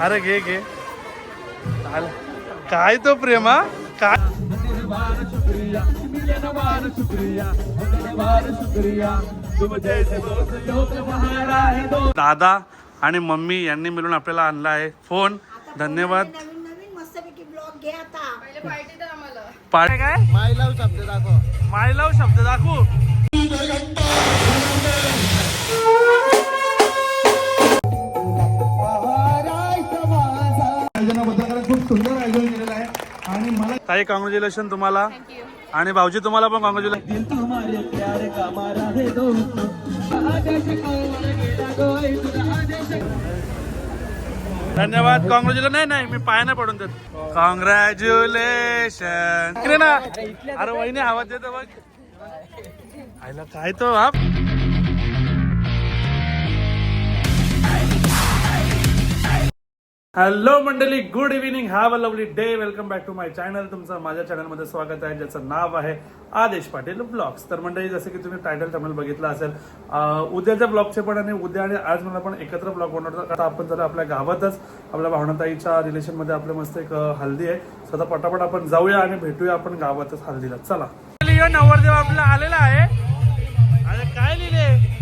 अरे घे घे. काय तो प्रेमा काय? दादा आणि मम्मी यांनी मिळून आपल्याला आणला आहे फोन. धन्यवाद. काय? माय लव शब्द दाखव. माय लव शब्द दाखवू. खूप सुंदर आयोजन केलेलं आहे. आणि मला ताई कॉंग्रॅच्युलेशन तुम्हाला. आणि भाऊजी तुम्हाला पण कॉंग्रॅच्युलेशन धन्यवाद कॉंग्रॅच्युलेशन नाही नाही मी पाय नाही पडून देत. कॉंग्रॅच्युलेशन ना. अरे वहिनी आवाज देतो बघ आईला काय तो हा? हॅलो मंडळी. Good evening have a lovely day welcome back to my channel तुमचं माझ्या चॅनलमध्ये स्वागत आहे ज्याचं नाव आहे आदेश पाटील ब्लॉग्स तर मंडळी जसं की तुम्ही टायटल थंबनेल बघितलं असेल उद्याच्या ब्लॉगचे पण आणि उद्या आणि आज मला पण एकत्र ब्लॉग बनवतो आता आपण जर आपल्या गावातच आपल्या भावनाताईच्या रिलेशनमध्ये आपलं मस्त एक हल्दी आहे. स्वतः पटापट आपण जाऊया आणि भेटूया आपण गावातच हल्दीला. चला. नवरदेव आपला आलेला आहे. काय लिहिले?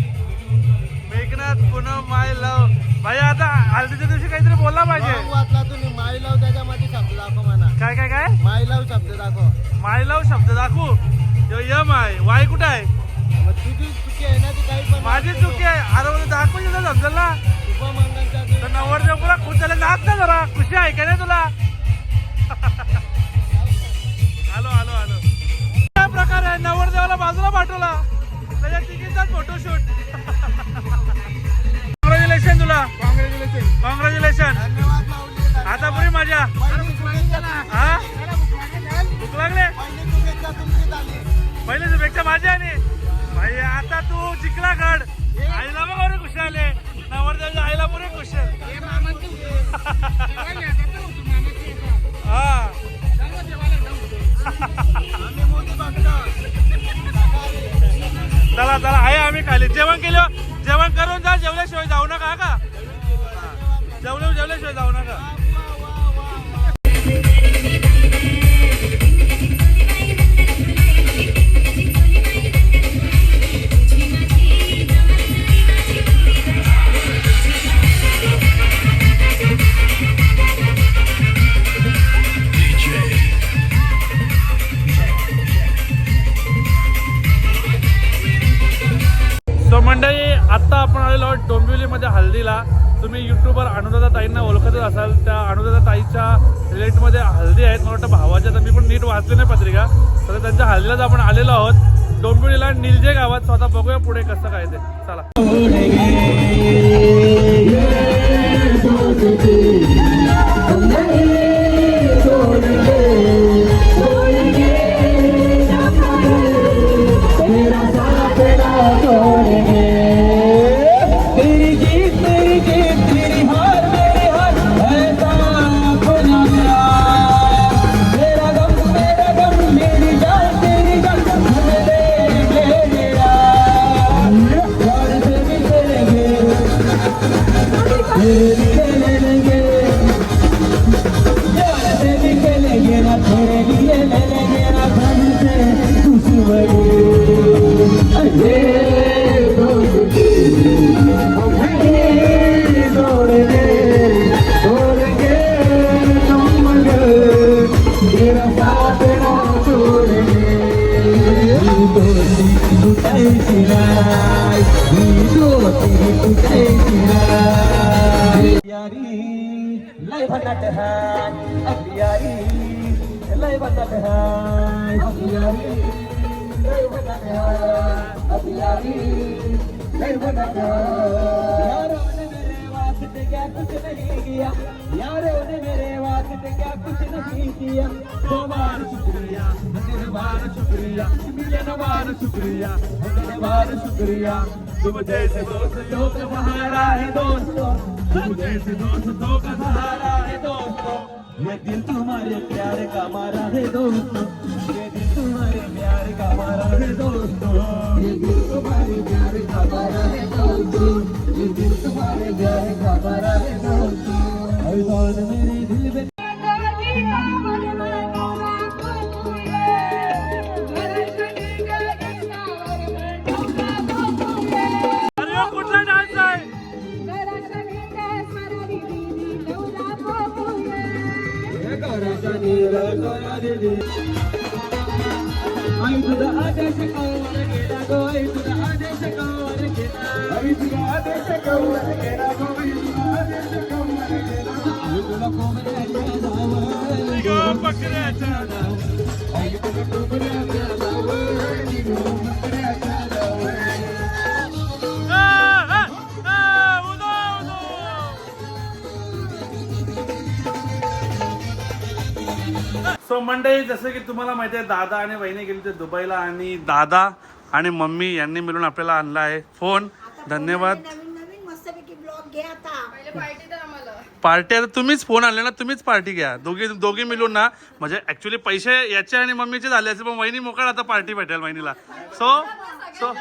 मेघनाथ पुन्हा माय लव. भाई आता हल्दीच्या दिवशी काहीतरी बोलला पाहिजे. वाचला तुम्ही. माय लव त्याच्यामध्ये शब्द दाखव म्हणा. काय काय काय? माय लव शब्द दाखव. माय लव शब्द दाखवू? यो यम आहे वाय कुठं आहे? मग तुझी चुकी आहे ना ती काही पण माझी चुकी आहे. अरे मला दाखवू तिथं समजेल ना? तर नवरदेव पुरा खुश झाले. नाच ना जरा. खुशी आहे का नाही तुला? आलो आलो आलो काय प्रकार आहे? नवरदेवाला बाजूला पाठवला. त्याच्या तिकीटचाच फोटोशूट कॉंग्रॅच्युलेशन तुला. कॉंग्रॅच्युलेशन आता पुरी मजा ना. हा? भूक लागले? पहिले शुभेच्छा माझ्या आणि? भाई आता तू जिंकला गड. आईला बघ बरे खुश आले नवरदेवच्या आईला पुरे खुश हा चला चला. आहे आम्ही खाली. जेवण केलं. जेवण करून जा. जेवल्याशिवाय जाऊ का जेवल्या जेवल्याशिवाय जाऊ नका हळदीला तुम्ही युट्यूबवर अनुदादा ताईंना ओळखतच असाल. त्या अनुदादा ताईच्या रिलेटमध्ये हल्दी आहेत. मला वाटतं भावाच्या तर मी पण नीट वाचले नाही पत्रिका. तर त्यांच्या हल्दीलाच आपण आलेलो आहोत. डोंबिवलीला निलजे गावात. स्वतः बघूया पुढे कसं काय ते. चला. यारों ने मेरे वास्ते ने मेरे क्या कुछ नहीं किया, दो बार शुक्रिया तीन शुक्रिया मिलियन शुक्रिया हज़ार शुक्रिया। तुम जैसे दोस्त तो जैसे दोस्त दोस्तों। ये दिल तुम्हारे प्यार का मारा है दोस्तों, ये दिल तुम्हारे प्यार का मारा है दोस्तों। ये दिल तुम्हारे प्यार का मारा है दोस्तों, ये दिल तुम्हारे प्यार का मारा है दोस्तों मेरे दिल में मंडळी जसं की तुम्हाला माहिती आहे दादा आणि वहिनी गेली ते दुबईला आणि दादा आणि मम्मी यांनी मिळून आपल्याला आणला आहे फोन. धन्यवाद. पार्टी आता. तुम्हीच फोन आणले ना तुम्हीच पार्टी घ्या. दोघी दोघी मिळून ना म्हणजे ऍक्च्युली पैसे याचे आणि मम्मीचे झाले असे पण वहिनी मोकळ आता पार्टी भेटेल वहिनीला. सो सो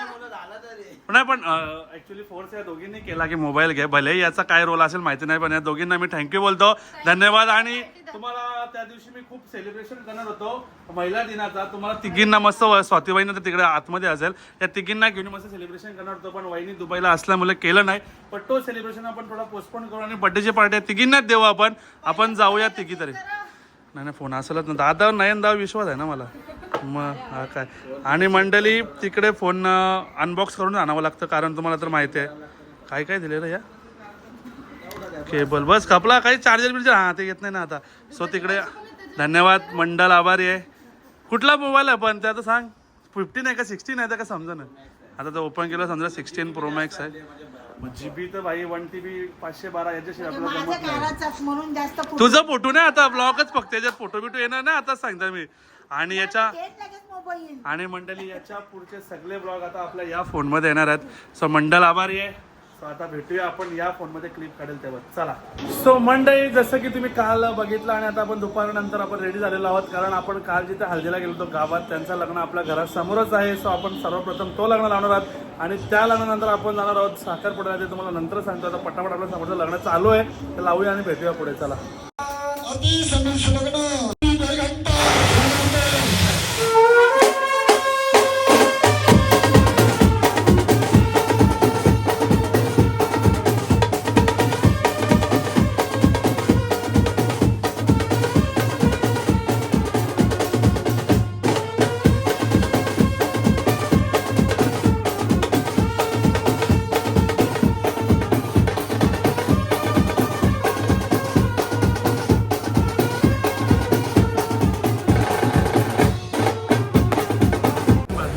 नाही पण ऍक्च्युली फोर्स या दोघींनी केला की मोबाईल घे. भले याचा काय रोल असेल माहिती नाही पण या दोघींना मी थँक्यू बोलतो. धन्यवाद आणि तुम्हाला त्या दिवशी मी खूप सेलिब्रेशन करणार होतो. महिला दिनाचा. तुम्हाला तिघींना मस्त व- स्वाती तर तिकडे आतमध्ये असेल. त्या तिघींना घेऊन मस्त सेलिब्रेशन करणार होतो. पण वहिनी दुबईला असल्यामुळे केलं नाही. पण तो सेलिब्रेशन आपण थोडा पोस्टपोन करू आणि बर्थडेची पार्टी आहे. तिघींनाच देऊ आपण. आपण जाऊया तिघी तरी. नाही नाही फोन असेलच ना दादा नयन दाव विश्वास आहे ना मला? मग हा काय? आणि मंडळी तिकडे फोन अनबॉक्स करून आणावं लागतं. कारण तुम्हाला तर माहिती आहे. काय काय दिलेलं या? केबल बस खपला काही चार्जर बिर्जर? हां ते येत नाही ना आता. सो तिकडे धन्यवाद मंडल आभारी आहे. कुठला मोबाईल आहे पण? ते आता सांग. फिफ्टीन आहे का सिक्स्टीन आहे का समजा ना. आता ते ओपन केलं समजा सिक्स्टीन प्रो मॅक्स आहे. जी बी तर भाई वन टी बी पाचशे बारा आपल्याला जमत नाही. म्हणून जास्त फोटो- तुझं फोटो नाही आता ब्लॉगच फक्त. त्याच्यात फोटो बिटो येणार ना आता सांगता मी. आणि याच्या आणि मंडळी याच्या पुढचे सगळे ब्लॉग आता आपल्या या फोनमध्ये येणार आहेत. सो मंडल आभारी आहे. सो आता भेटूया आपण या फोनमध्ये क्लिप काढेल तेव्हा. चला. सो मंडळी जसं की तुम्ही काल बघितलं आणि आता आपण दुपारनंतर आपण रेडी झालेलो आहोत कारण आपण काल जिथे हल्दीला गेलो होतो गावात त्यांचं लग्न आपल्या घरासमोरच आहे. सो आपण सर्वप्रथम तो लग्न लावणार आहोत आणि त्या लग्नानंतर आपण जाणार आहोत साखरपुड्याला. ते तुम्हाला नंतर सांगतो. आता पटापट आपल्या समोरचं लग्न चालू आहे. तर लावूया आणि भेटूया पुढे. चला.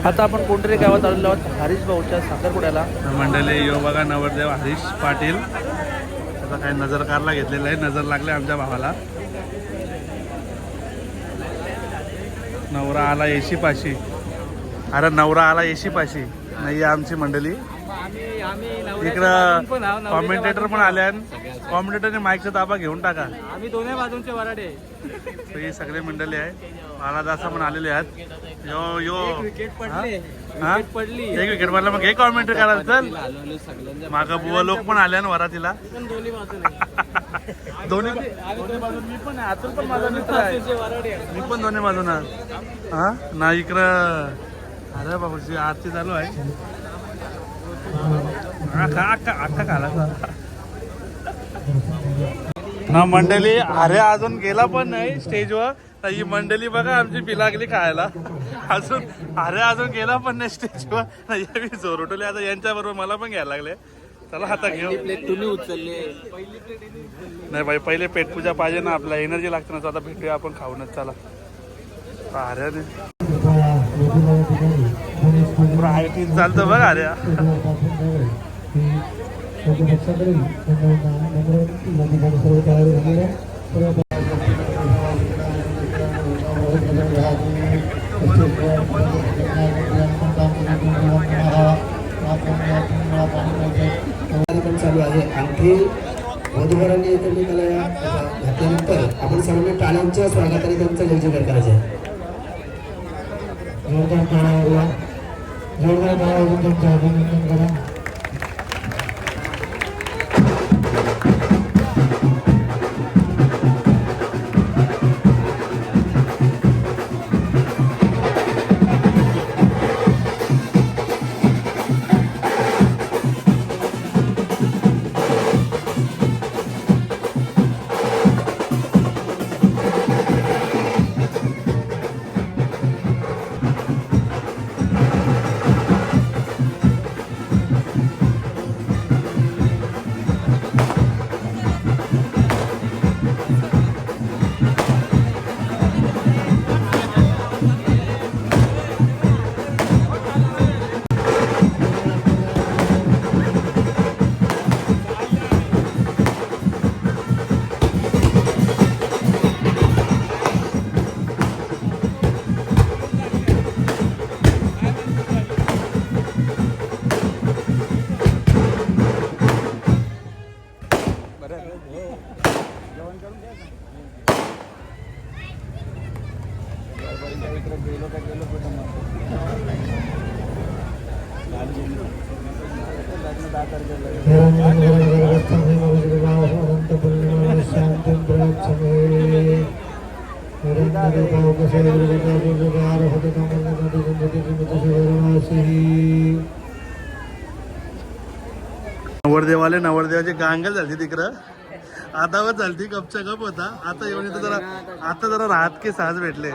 आता आपण कोणतरी गावात आलेलो आहोत हरीश भाऊच्या साखरपुड्याला. मंडळी यो बघा नवरदेव हरीश पाटील. आता काय नजरकारला घेतलेलं आहे नजर लागले आमच्या भावाला. नवरा आला एशी पाशी अरे नवरा आला एशी पाशी नाही आमची मंडळी. इकडं कॉमेंटेटर पण आल्या कॉमेंटेटरने माईकचा ताबा घेऊन टाका. आम्ही दोन्ही बाजूंचे वराडे. ही सगळी मंडळी आहे बालादासा पण आलेले आहेत. यो यो. विकेट हा? पडले? विकेट पडली. एक विकेट मारला मग हे कॉमेंट्री करायला चल माग बुवा लोक पण आल्या ना वरातीला. दोन्ही मी पण अतुल पण माझा मित्र आहे. मी पण दोन्ही बाजून. हा? ना इकडं अरे बाबूची आरती चालू आहे. ना मंडळी अरे अजून गेला पण नाही स्टेजवर. तर ही मंडळी बघा आमची पिलागली खायला. अजून अरे अजून गेला पण नाही स्टेजवर. नाही मी जोर उठवले आता यांच्या बरोबर मला पण घ्यायला लागले. चला आता घेऊ. प्लेट तुम्ही उचलले. नाही भाई पहिले पेटपूजा पाहिजे ना आपल्याला एनर्जी लागते ना आता भेटूया आपण खाऊनच. चला. अरे रे चालतं बघा अरे चालू आहे आणखी वधूवरांनी एकमेकाला घातल्यानंतर आपण सर्वांनी टाळ्यांच्या स्वागताने त्यांचं जय करायचं आहे जोरदार टाळ्या जोरदार टाळ्या वाजवून त्यांचं अभिनंदन नवरदेवाले नवरदेवाचे गांगल झाली तिकडं. आता व चालती कपचा कप होता. आता येऊन इथं जरा आता जरा राहत की सहज भेटले.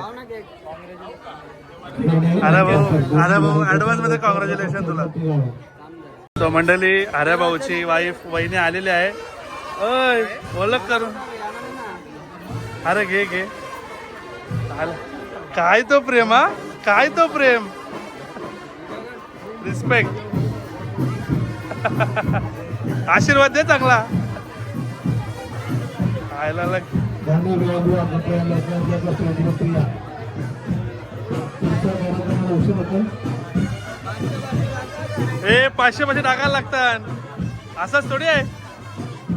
अरे भाऊ अरे भाऊ ऍडव्हान्समध्ये कॉंग्रॅच्युलेशन तुला. तो मंडळी अरे भाऊची वाईफ वहिनी आलेली आहे. ओय ओळख करून? अरे घे घे. काय तो प्रेम हा? काय तो प्रेम? रिस्पेक्ट आशीर्वाद दे चांगला. लाग ए पाचशे पाचशे टाकायला लागतात. असंच थोडी आहे.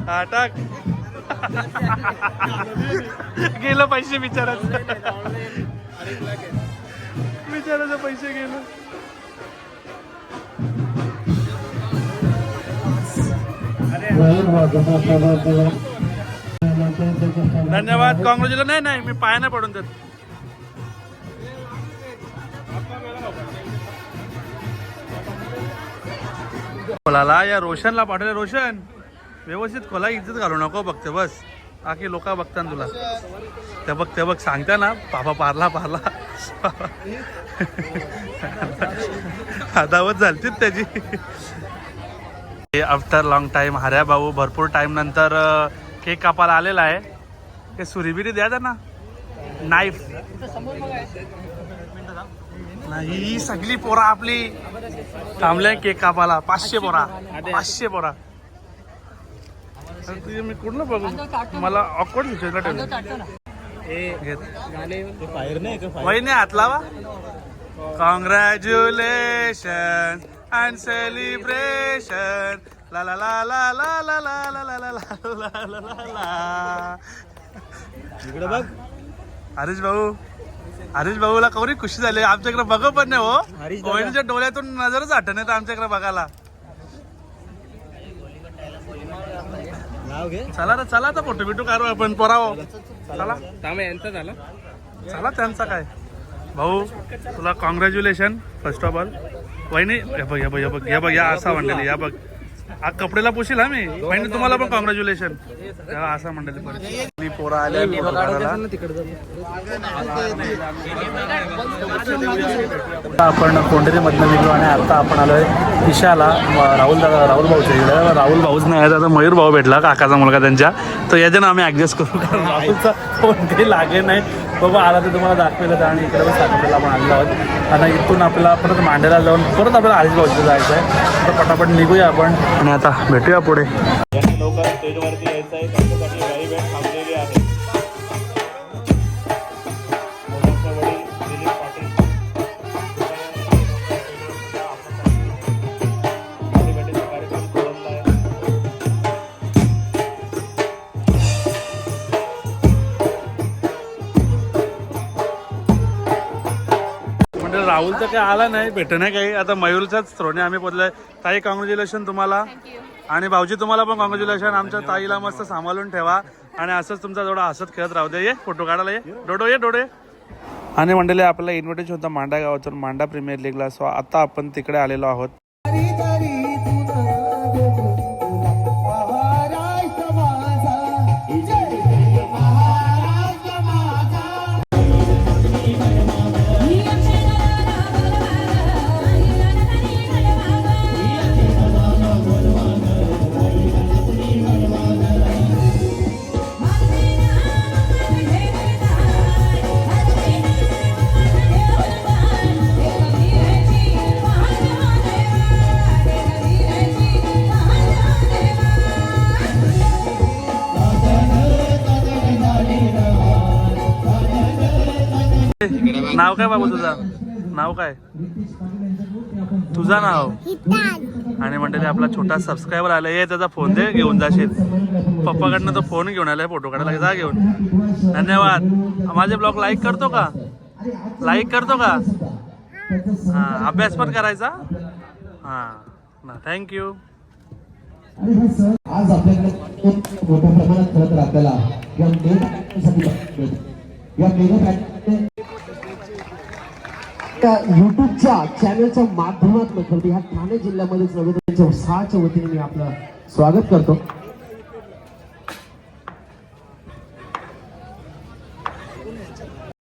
हा टाक. गेलं पैसे बिचाराचं. बिचाराचं पैसे गेलं. धन्यवाद काँग्रेसला नाही नाही मी पाय नाही पडून देत. खोलाला या रोशनला पाठवले. रोशन व्यवस्थित खोला इज्जत घालू नको बघते बस. बाकी लोक बघतात ना तुला. ते बघ ते बघ सांगता ना. पापा पारला पारला. अदावत झालतीच त्याची. आफ्टर लॉंग टाइम हऱ्या भाऊ भरपूर टाइम नंतर केक कापायला आलेला आहे. ते सुरीबिरी द्या ना नाईफ नाही सगळी पोरा आपली. थांबले केक कापायला. पाचशे पोरा. पाचशे पोरा. तुझे मी कुठलं बघू? मला ऑकवर्ड सिच्युएशनला ठेवलं वहिनी हात लावा. कॉंग्रॅच्युलेशन अँड सेलिब्रेशन ला ला ला ला ला ला ला ला ला ला ला ला ला ला इकडे बघ हरीश भाऊ हरीश भाऊला कवरी खुशी झाली आमच्याकडे बघ पण नाही हो वहिनीच्या डोळ्यातून नजरच आठवण येतं आमच्याकडे बघायला चला ना चला आता फोटो बिटो काढू आपण पोराव चला यांचा झाला चला त्यांचा काय भाऊ तुला कॉंग्रॅच्युलेशन फर्स्ट ऑफ ऑल वहिनी हे बघ हे बघ हे बघ बघ या असा म्हणलेली या बघ. हा कपडेला पुशील हा मी? वहिनी तुम्हाला पण कॉंग्रॅच्युलेशन असा म्हणलेली मी पोरा आले फोटो काढायला आपण कोंढेरीमधनं निघलो आणि आता आपण आलोय ईशाला म- राहुल दादा राहुल भाऊच्या इकडे. राहुल भाऊच नाही आहे आता मयूर भाऊ भेटला काकाचा मुलगा त्यांच्या. तर याच्यानं आम्ही ॲडजस्ट करू कारण राहुलचा फोन काही लागे नाही. बाबा आला ते तुम्हाला दाखवेलं आणि इकडे पण साखरेला आपण आलेलो आहोत आता इथून आपल्याला परत मांडेला जाऊन परत आपल्याला हरीश भाऊचं जायचं आहे तर पटापट निघूया आपण. आणि आता भेटूया पुढे. स्टेजवरती यायचं आहे राहुल तर काही आला नाही भेट नाही काही. आता मयूरच्याच थ्रोने आम्ही पोचलोय ताई कॉंग्रॅच्युलेशन तुम्हाला. आणि भाऊजी तुम्हाला पण कॉंग्रॅच्युलेशन आमच्या ताईला मस्त सांभाळून ठेवा. आणि असंच तुमचा थोडा हसत खेळत राहू दे. ये फोटो काढायला ये. डोडो ये डोडे. आणि मंडळी आपल्याला इन्व्हिटेशन होतं मांडा गावातून मांडा प्रीमियर लीगला सो आता आपण तिकडे आलेलो आहोत. नाव काय बाबू तुझं? नाव काय? तुझं नाव? आणि मंडळी आपला छोटा सबस्क्रायबर आला ये त्याचा फोन दे घेऊन जाशील. पप्पाकडनं तो फोन घेऊन आलाय फोटो काढायला जा घेऊन. धन्यवाद. माझे ब्लॉग लाईक करतो का? लाईक करतो का? हा अभ्यास पण करायचा? हा थँक्यू हा आज आपल्याकडे खूप मोठ्या प्रमाणात खरं तर आपल्याला या मेगा. या मेगा पॅटर्न त्या युट्यूबच्या चॅनलच्या माध्यमातून खरं ह्या ठाणे जिल्ह्यामध्येच नव्हे त्यांच्या उत्साहाच्या वतीने मी आपलं स्वागत करतो.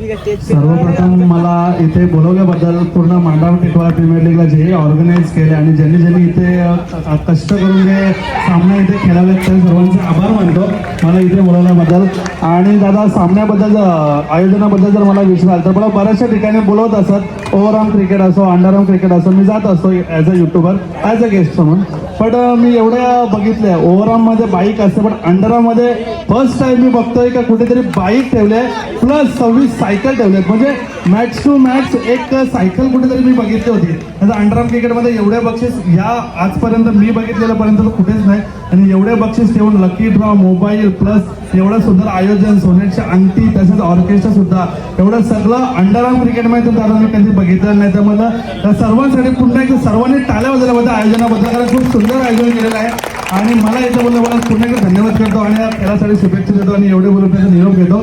सर्वप्रथम मला इथे बोलवल्याबद्दल पूर्ण मांडाव टिटवाळा प्रीमियर लीगला जे ऑर्गनाईज केले आणि ज्यांनी ज्यांनी इथे कष्ट करून जे सामना इथे खेळावे त्या सर्वांचे आभार मानतो मला इथे बोलवल्याबद्दल. आणि दादा सामन्याबद्दल आयोजनाबद्दल जर मला विचाराल तर मला बऱ्याचशा ठिकाणी बोलवत असत. ओव्हरआर्म क्रिकेट असो अंडरआर्म क्रिकेट असो मी जात असतो as a YouTuber as a guest म्हणून. पण मी एवढ्या बघितल्या. ओव्हरआर्ममध्ये बाईक असते पण अंडरआर्ममध्ये फर्स्ट टाइम मी बघतोय का कुठेतरी बाईक ठेवले प्लस सव्वीस सायकल ठेवले. म्हणजे मॅच टू मॅच एक सायकल कुठेतरी मी बघितली होती. म्हणजे त्याचा अंडरआर्म क्रिकेटमध्ये एवढे बक्षीस ह्या आजपर्यंत मी बघितलेलं पर्यंत कुठेच नाही. आणि एवढे बक्षीस ठेवून लकी ड्रॉ मोबाईल प्लस एवढं सुंदर आयोजन सोन्याची अंगठी तसेच ऑर्केस्ट्रा सुद्धा. एवढं सगळं अंडरआर्म क्रिकेटमध्ये तर दादा मी कधी बघितलं नाही. तर त्या सर्वांसाठी पुन्हा एकदा सर्वांनी टाळ्या वाजवल्याबद्दल आयोजनाबद्दल. कारण खूप सुंदर आयोजन केलेलं आहे. आणि मला बोललं मला पुन्हा एकदा धन्यवाद करतो आणि खेळासाठी शुभेच्छा देतो आणि एवढे बोलून त्याचा निरोप घेतो.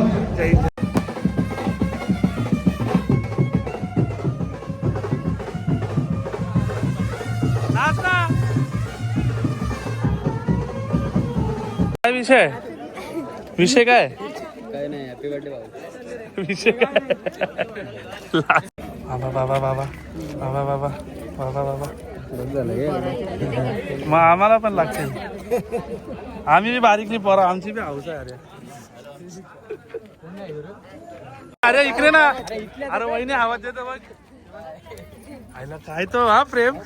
काय विषय? विषय काय? काय नाही हॅपी बर्थडे विषय काय? बाबा बाबा बाबा. बाबा बाबा. बाबा बाबा. मग आम्हाला पण लागते. आम्ही बी बारीकली पोरा आमची बी हाऊस आहे अरे. अरे इकडे ना. अरे वहिनी आवाज देतो बघ आयला काय तो हा प्रेम?